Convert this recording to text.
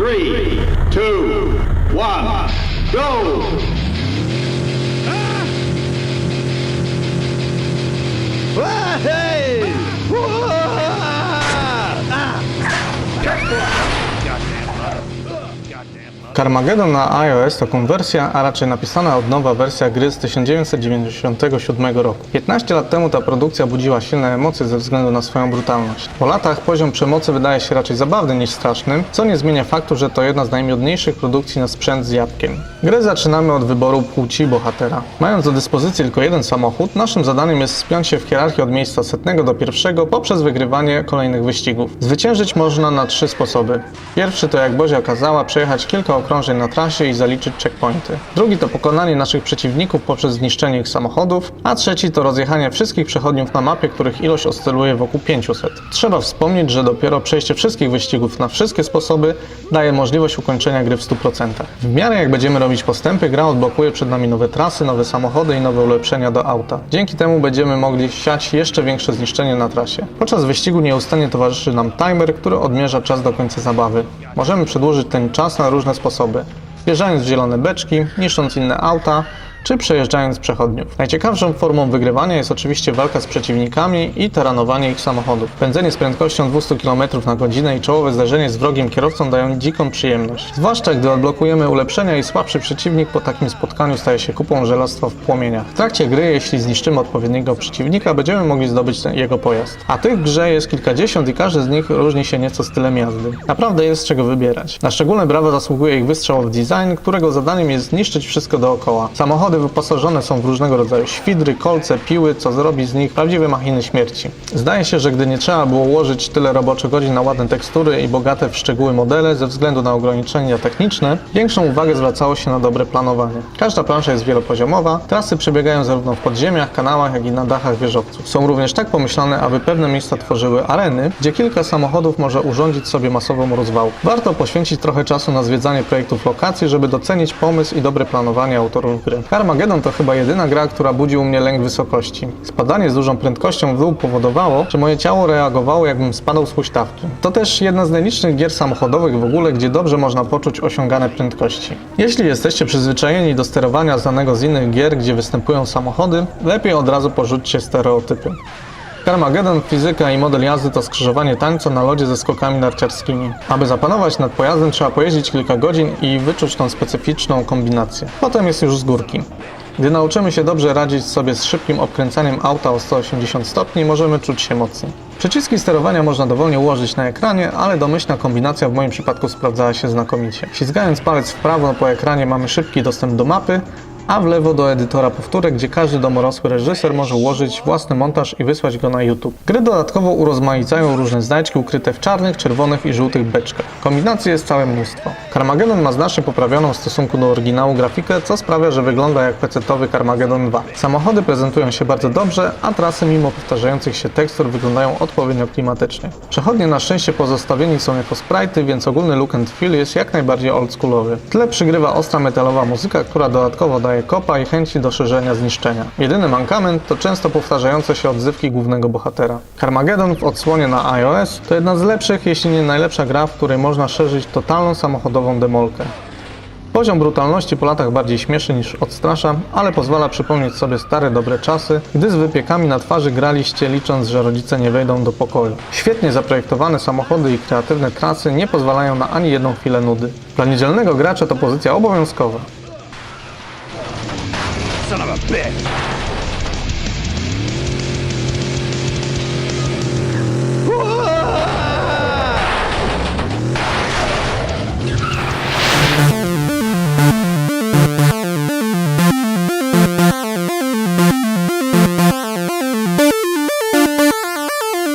three, two, one, go! Ah! Ah, hey! Ah! Carmageddon na iOS to konwersja, a raczej napisana od nowa wersja gry z 1997 roku. 15 lat temu ta produkcja budziła silne emocje ze względu na swoją brutalność. Po latach poziom przemocy wydaje się raczej zabawny niż straszny, co nie zmienia faktu, że to jedna z najmiodniejszych produkcji na sprzęt z jabłkiem. Grę zaczynamy od wyboru płci bohatera. Mając do dyspozycji tylko jeden samochód, naszym zadaniem jest spiąć się w hierarchii od miejsca setnego do pierwszego poprzez wygrywanie kolejnych wyścigów. Zwyciężyć można na trzy sposoby. Pierwszy to jak Bozia kazała przejechać kilka okrążeń na trasie i zaliczyć checkpointy. Drugi to pokonanie naszych przeciwników poprzez zniszczenie ich samochodów, a trzeci to rozjechanie wszystkich przechodniów na mapie, których ilość oscyluje wokół 500. Trzeba wspomnieć, że dopiero przejście wszystkich wyścigów na wszystkie sposoby daje możliwość ukończenia gry w 100%. W miarę jak będziemy robić postępy, gra odblokuje przed nami nowe trasy, nowe samochody i nowe ulepszenia do auta. Dzięki temu będziemy mogli siać jeszcze większe zniszczenie na trasie. Podczas wyścigu nieustannie towarzyszy nam timer, który odmierza czas do końca zabawy. Możemy przedłużyć ten czas na różne sposoby. Wjeżdżając w zielone beczki, niszcząc inne auta, czy przejeżdżając przechodniów. Najciekawszą formą wygrywania jest oczywiście walka z przeciwnikami i taranowanie ich samochodów. Pędzenie z prędkością 200 km na godzinę i czołowe zderzenie z wrogim kierowcą dają dziką przyjemność. Zwłaszcza gdy odblokujemy ulepszenia i słabszy przeciwnik po takim spotkaniu staje się kupą żelastwa w płomieniach. W trakcie gry, jeśli zniszczymy odpowiedniego przeciwnika, będziemy mogli zdobyć jego pojazd. A tych grze jest kilkadziesiąt i każdy z nich różni się nieco stylem jazdy. Naprawdę jest z czego wybierać. Na szczególne brawa zasługuje ich wystrzał w design, którego zadaniem jest zniszczyć wszystko dookoła. Samochody wyposażone są w różnego rodzaju świdry, kolce, piły, co zrobi z nich prawdziwe machiny śmierci. Zdaje się, że gdy nie trzeba było łożyć tyle roboczych godzin na ładne tekstury i bogate w szczegóły modele ze względu na ograniczenia techniczne, większą uwagę zwracało się na dobre planowanie. Każda plansza jest wielopoziomowa, trasy przebiegają zarówno w podziemiach, kanałach, jak i na dachach wieżowców. Są również tak pomyślane, aby pewne miejsca tworzyły areny, gdzie kilka samochodów może urządzić sobie masową rozwałkę. Warto poświęcić trochę czasu na zwiedzanie projektów lokacji, żeby docenić pomysł i dobre planowanie autorów gry. Armageddon to chyba jedyna gra, która budzi u mnie lęk wysokości. Spadanie z dużą prędkością w dół powodowało, że moje ciało reagowało jakbym spadał z huśtawki. To też jedna z najlicznych gier samochodowych w ogóle, gdzie dobrze można poczuć osiągane prędkości. Jeśli jesteście przyzwyczajeni do sterowania znanego z innych gier, gdzie występują samochody, lepiej od razu porzućcie stereotypy. Carmageddon, fizyka i model jazdy to skrzyżowanie tańca na lodzie ze skokami narciarskimi. Aby zapanować nad pojazdem trzeba pojeździć kilka godzin i wyczuć tą specyficzną kombinację. Potem jest już z górki. Gdy nauczymy się dobrze radzić sobie z szybkim obkręcaniem auta o 180 stopni, możemy czuć się mocniej. Przyciski sterowania można dowolnie ułożyć na ekranie, ale domyślna kombinacja w moim przypadku sprawdzała się znakomicie. Ślizgając palec w prawo po ekranie mamy szybki dostęp do mapy, a w lewo do edytora powtórek, gdzie każdy domorosły reżyser może ułożyć własny montaż i wysłać go na YouTube. Gry dodatkowo urozmaicają różne znajdźki ukryte w czarnych, czerwonych i żółtych beczkach. Kombinacji jest całe mnóstwo. Carmageddon ma znacznie poprawioną w stosunku do oryginału grafikę, co sprawia, że wygląda jak pecetowy Carmageddon 2. Samochody prezentują się bardzo dobrze, a trasy mimo powtarzających się tekstur wyglądają odpowiednio klimatycznie. Przechodnie na szczęście pozostawieni są jako sprite'y, więc ogólny look and feel jest jak najbardziej oldschoolowy. W tle przygrywa ostra metalowa muzyka, która dodatkowo daje kopa i chęci do szerzenia zniszczenia. Jedyny mankament to często powtarzające się odzywki głównego bohatera. Carmageddon w odsłonie na iOS to jedna z lepszych, jeśli nie najlepsza gra, w której można szerzyć totalną samochodową demolkę. Poziom brutalności po latach bardziej śmieszy niż odstrasza, ale pozwala przypomnieć sobie stare dobre czasy, gdy z wypiekami na twarzy graliście licząc, że rodzice nie wejdą do pokoju. Świetnie zaprojektowane samochody i kreatywne trasy nie pozwalają na ani jedną chwilę nudy. Dla niedzielnego gracza to pozycja obowiązkowa. Son of a bitch!